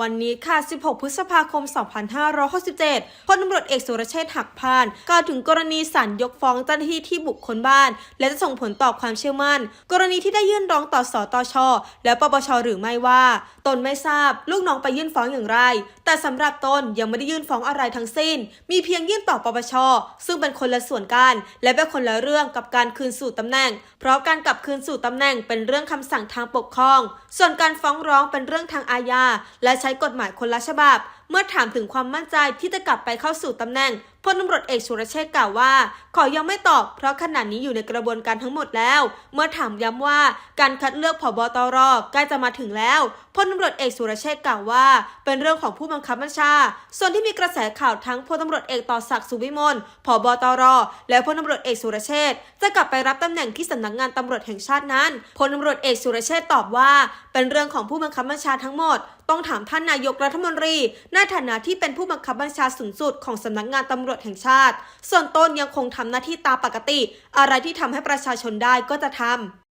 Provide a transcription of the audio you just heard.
วันนี้ค่ะ 16 พฤษภาคม 2567พลตำรวจเอกสุรเชษฐ์หักพานกล่าวถึงกรณีศาลยกฟ้องเจ้าหน้าที่ที่บุกค้นบ้าน และจะส่งผลต่อความเชื่อมั่น กรณีที่ได้ยื่นร้องต่อสตชและปปชหรือไม่ว่า ตนไม่ทราบ ลูกน้องไปยื่นฟ้องอย่างไร แต่สำหรับตนยังไม่ได้ยื่นฟ้องอะไรทั้งสิ้น มีเพียงยื่นต่อปปชซึ่งเป็นคนละส่วนกัน และเป็นคนละเรื่องกับการคืนสู่ตำแหน่ง เพราะการกลับคืนสู่ตำแหน่งเป็นเรื่องคำสั่งทางปกครอง ส่วนการฟ้องร้องเป็นเรื่องทางอาญาและใช้กฎหมายคนละฉบับ เมื่อถามถึงความมั่นใจที่จะกลับไปเข้าสู่ตำแหน่งพลตำรวจเอกสุรเชษฐ์กล่าวว่า ขอยังไม่ตอบเพราะขณะนี้อยู่ในกระบวนการทั้งหมดแล้ว เมื่อถามย้ำว่าการคัดเลือกผบตรใกล้จะมาถึงแล้วพลตำรวจเอกสุรเชษฐ์กล่าวว่า เป็นเรื่องของผู้บังคับบัญชา ส่วนที่มีกระแสข่าวทั้งพลตำรวจเอกต่อศักดิ์สุวิมลผบตร และพลตำรวจเอกสุรเชษฐ์จะกลับไปรับตำแหน่งที่สำนักงงานตำรวจแห่งชาตินั้นพลตำรวจเอกสุรเชษฐ์ตอบว่า เป็นเรื่องของผู้บังคับบัญชาทั้งหมด ต้องถามท่านนายกรัฐมนตรีนฐานะที่เป็นผู้บังคับบัญชาสูงสุดของสำนักงานตำรวจแห่งชาติ ส่วนตนยังคงทำหน้าที่ตามปกติ อะไรที่ทำให้ประชาชนได้ก็จะทำ